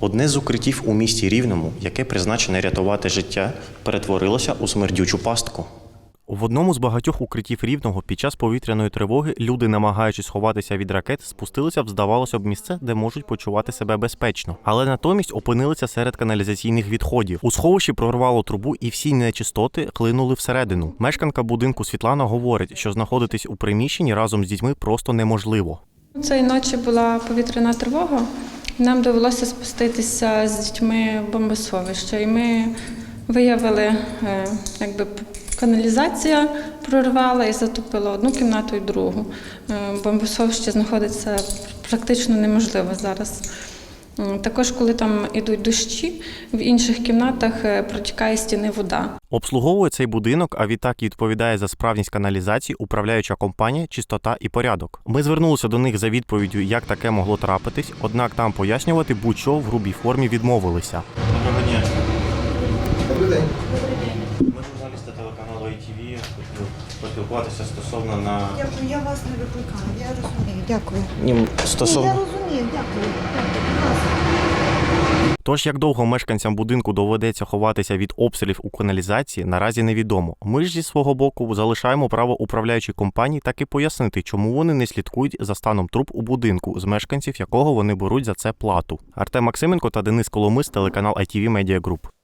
Одне з укриттів у місті Рівному, яке призначене рятувати життя, перетворилося у смердючу пастку. В одному з багатьох укриттів рівного під час повітряної тривоги люди, намагаючись ховатися від ракет, спустилися в, здавалося б, місце, де можуть почувати себе безпечно, але натомість опинилися серед каналізаційних відходів. У сховищі прорвало трубу, і всі нечистоти клинули всередину. Мешканка будинку Світлана говорить, що знаходитись у приміщенні разом з дітьми просто неможливо. Цієї ночі була повітряна тривога. Нам довелося спуститися з дітьми в бомбосховище. І ми виявили, е, якби каналізація прорвала і затопила одну кімнату і другу. Е, Бомбосховище знаходиться практично неможливо зараз. Також, коли там ідуть дощі, в інших кімнатах е, протікає стіни вода. Обслуговує цей будинок, а відтак і відповідає за справність каналізації управляюча компанія Чистота і порядок. Ми звернулися до них за відповіддю, як таке могло трапитись, однак там пояснювати будь-що в грубій формі відмовилися. Доброго дня. Добрий день. Ми журналісти телеканалу ITV, хотів поспілкуватися стосовно на Дякую, я вас не викликаю. Я розумію. Дякую. Ні, Ні, стосовно. я розумію, дякую. Дякую. Тож як довго мешканцям будинку доведеться ховатися від обстрілів у каналізації, наразі невідомо. Ми ж зі свого боку залишаємо право управляючій компанії так і пояснити, чому вони не слідкують за станом труб у будинку, з мешканців якого вони беруть за це плату. Артем Максименко та Денис Коломис, телеканал ITV Media Group.